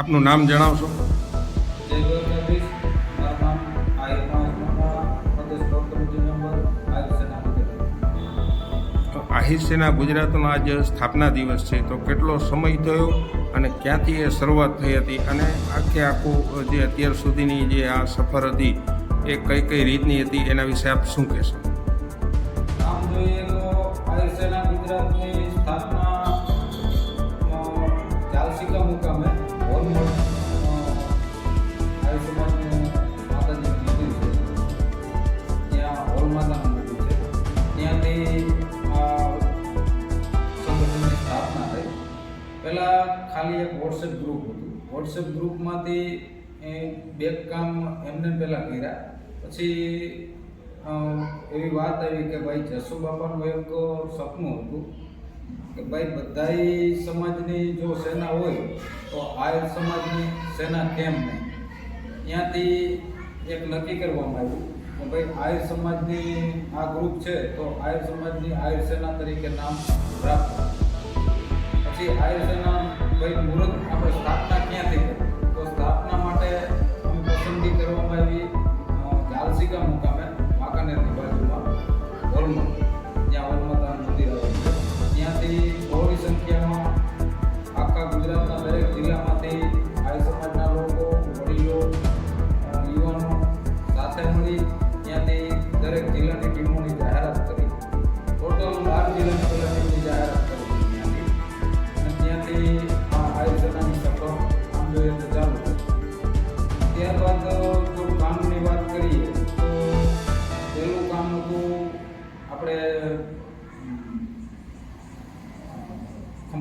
આપનું નામ જણાવશો? આહિર સેના ગુજરાતનો આજે સ્થાપના દિવસ છે. તો કેટલો સમય થયો અને ક્યાંથી એ શરૂઆત થઈ હતી અને આખે આખું જે અત્યાર સુધીની જે આ સફર હતી, એ કઈ કઈ રીતની હતી એના વિશે આપ શું કહેશો? આમ જોઈએ તો આહિર ગુજરાતની પહેલાં ખાલી એક વોટ્સએપ ગ્રુપ હતું. વોટ્સએપ ગ્રુપમાંથી બેક કામ એમને પહેલાં કર્યા. પછી એવી વાત આવી કે ભાઈ જસુ બાપાનું એક સપનું હતું કે ભાઈ બધાય સમાજની જો સેના હોય તો આયર સમાજની સેના કેમ નહીં? ત્યાંથી એક નક્કી કરવામાં આવ્યું કે ભાઈ આયર સમાજની આ ગ્રુપ છે તો આયર સમાજની આયર સેના તરીકે નામ રાખવું આયર સેના ભાઈ મુહૂર્ત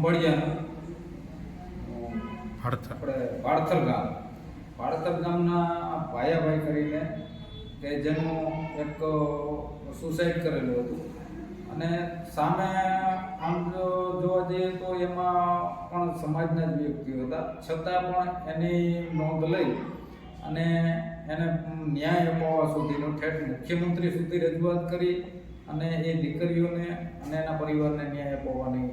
ખંભાળિયાનું આપણે પાળથર ગામ. પાળથર ગામના ભાયાભાઈ કરીને કે જેનું એક સુસાઇડ કરેલું હતું. અને સામે આમ જો જોવા જઈએ તો એમાં પણ સમાજના જ વ્યક્તિઓ હતા. છતાં પણ એની નોંધ લઈ અને એને ન્યાય અપાવવા સુધીનો ઠેઠ મુખ્યમંત્રી સુધી રજૂઆત કરી અને એ દીકરીઓને અને એના પરિવારને ન્યાય અપાવવાની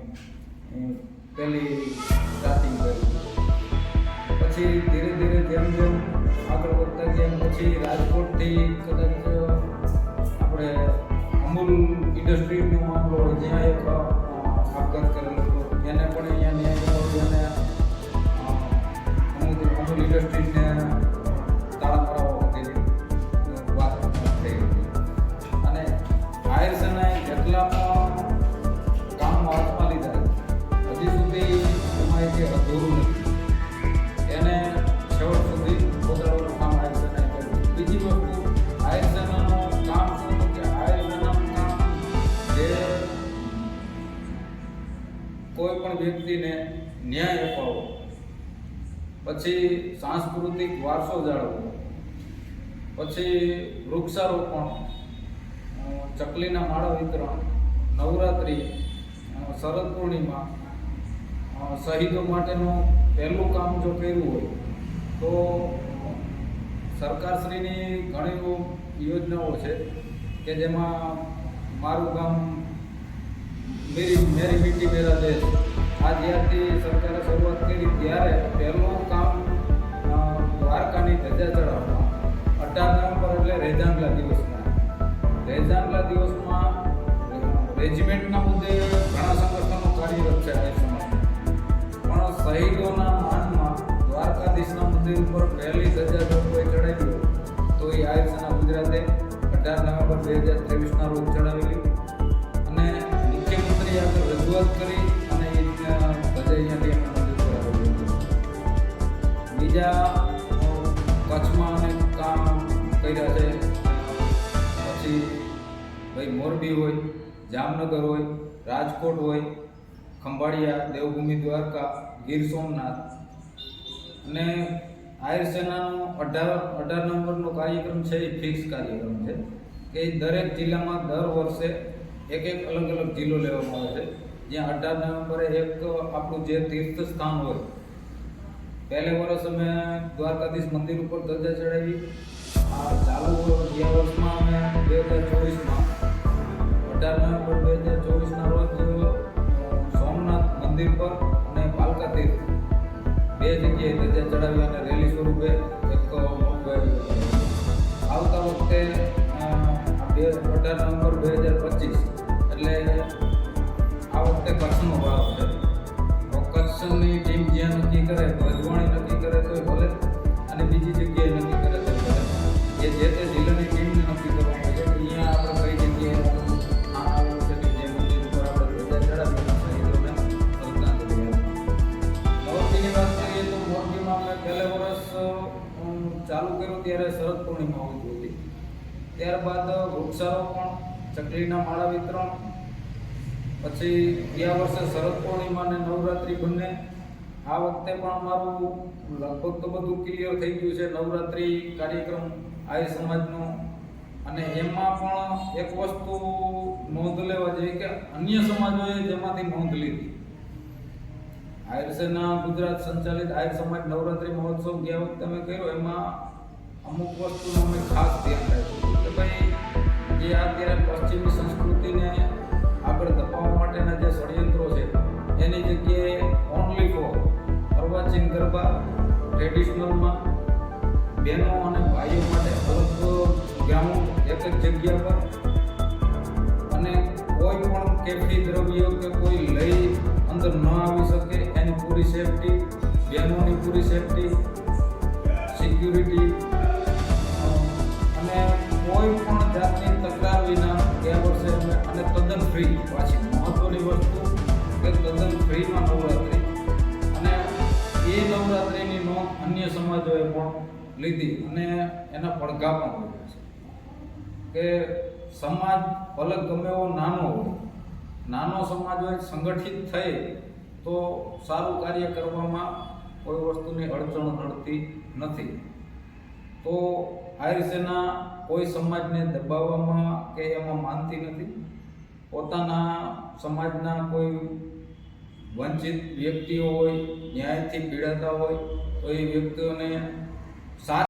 અ, પહેલી સ્ટાર્ટિંગ કરી. પછી ધીરે ધીરે જેમ જેમ આગળ વધતા જેમ પછી રાજકોટથી કદાચ આપણે અમૂલ ઇન્ડસ્ટ્રીનો મામલો જ્યાં એક આપઘાત કરેલો હતો. એને પણ અહીંયા ન્યાય મળ્યો અમૂલ અમૂલ એક અધૂરું નથી એને છેવટ સુધી પહોંચાડવાનું કામ આયર કર્યું. બીજી વસ્તુ આયર કામ શું કે આયર કામ જે કોઈ પણ વ્યક્તિને ન્યાય અપાવવો પછી સાંસ્કૃતિક વારસો જાળવવો પછી વૃક્ષારોપણ ચકલીના માળા વિતરણ, નવરાત્રિ શરદ પૂર્ણિમા શહીદો માટેનું પહેલું કામ જો કર્યું હોય, તો સરકારશ્રીની ઘણી યોજનાઓ છે કે જેમાં મારું ગામ મેરી મેરી મીઠી મેરા દેશ. આ જ્યારથી સરકારે શરૂઆત કરી, ત્યારે પહેલું કામ દ્વારકાની ધજા ચડાવવા અઢાર નવેમ્બર એટલે રેજાંગલા દિવસના. રેજાંગલા દિવસમાં, રેજિમેન્ટના મુદ્દે ઘણા સંગઠનો કાર્યરત છે શહીદોના માનમાં દ્વારકાધીશના મંદિર ઉપર પહેલી ધજા લોકોએ ચડાવી તો એ આયર ગુજરાતે અઢાર નવેમ્બર બે હજાર ત્રેવીસના રોજ ચડાવેલી. અને મુખ્યમંત્રી આગળ રજૂઆત કરી અને એ ધજા મંદિર પર બીજા કચ્છમાં અને કામ કર્યા છે. પછી ભાઈ મોરબી હોય, જામનગર હોય, રાજકોટ હોય ખંભાળિયા, દેવભૂમિ, દ્વારકા, ગીર સોમનાથ અને આયર સેનાનો અઢાર અઢાર નંબરનો કાર્યક્રમ છે એ ફિક્સ કાર્યક્રમ છે કે દરેક જિલ્લામાં દર વર્ષે એક એક અલગ અલગ જિલ્લો લેવામાં આવે છે. જ્યાં અઢાર નવેમ્બરે એક આપણું જે તીર્થ સ્થાન હોય, પહેલે વર્ષ અમે દ્વારકાધીશ મંદિર ઉપર ધજા ચડાવી. આ ચાલુ ગયા વર્ષમાં અમે બે હજાર ચોવીસમાં અઢાર નવેમ્બર બે હજાર બે જગ્યાએ ધજા ચડાવી અને રેલી સ્વરૂપે એક. આવતા વખતે બે અઢાર નવેમ્બર બે હજાર પચીસ, એટલે આ વખતે કચ્છનો ભાવ છે કચ્છની ટીમ જ્યાં નક્કી કરે ભજવાણી ચાલુ કર્યું ત્યારે શરદ પૂર્ણિમા આવતી હતી. ત્યારબાદ વૃક્ષારોપણ, ચકલીના માળા વિતરણ, પછી ગયા વર્ષે શરદ પૂર્ણિમા અને નવરાત્રિ બંને. આ વખતે પણ અમારું લગભગ તો બધું ક્લિયર થઈ ગયું છે. નવરાત્રિ કાર્યક્રમ આર્ય સમાજનો. અને એમાં પણ એક વસ્તુ નોંધ લેવા જોઈએ કે અન્ય સમાજોએ જેમાંથી નોંધ લીધી. આહિર ગુજરાત સંચાલિત આયર સમાજ નવરાત્રિ મહોત્સવ ગયા વખતે અમે કર્યો. એમાં અમુક વસ્તુનું અમે ખાસ ધ્યાન રાખીશું કે ભાઈ, જે અત્યારે પશ્ચિમી સંસ્કૃતિને આગળ ધપાવવા માટેના જે ષડયંત્રો છે, એની જગ્યાએ ઓનલી ફોર અર્વાચીન ગરબા ટ્રેડિશનલમાં બહેનો અને ભાઈઓ માટે અલગ ગ્રાઉન્ડ એક જ જગ્યા પર અને કોઈ પણ કેફી દ્રવ્ય કે કોઈ લઈ અંદર ન આવી શકે, એની પૂરી સેફટી બહેનોની પૂરી સેફટી સિક્યુરિટી કોઈ પણ જાતની તકરાર વિના ગયા વર્ષે અમે અને તદ્દન ફ્રી પાછી મહત્વની વસ્તુ કે તદ્દન ફ્રીમાં નવરાત્રિ. અને એ નવરાત્રિની નોંધ અન્ય સમાજોએ પણ લીધી અને એના પડઘા પણ હોય છે. કે સમાજ ભલે ગમે એવો નાનો હોય, નાનો સમાજ હોય, સંગઠિત થઈ તો સારું કાર્ય કરવામાં કોઈ વસ્તુની અડચણ નડતી નથી. તો આહિર સેના કોઈ સમાજને દબાવવામાં કે એમાં માનતી નથી? પોતાના સમાજના કોઈ વંચિત વ્યક્તિઓ હોય, ન્યાયથી પીડાતા હોય, તો એ વ્યક્તિઓને સાથ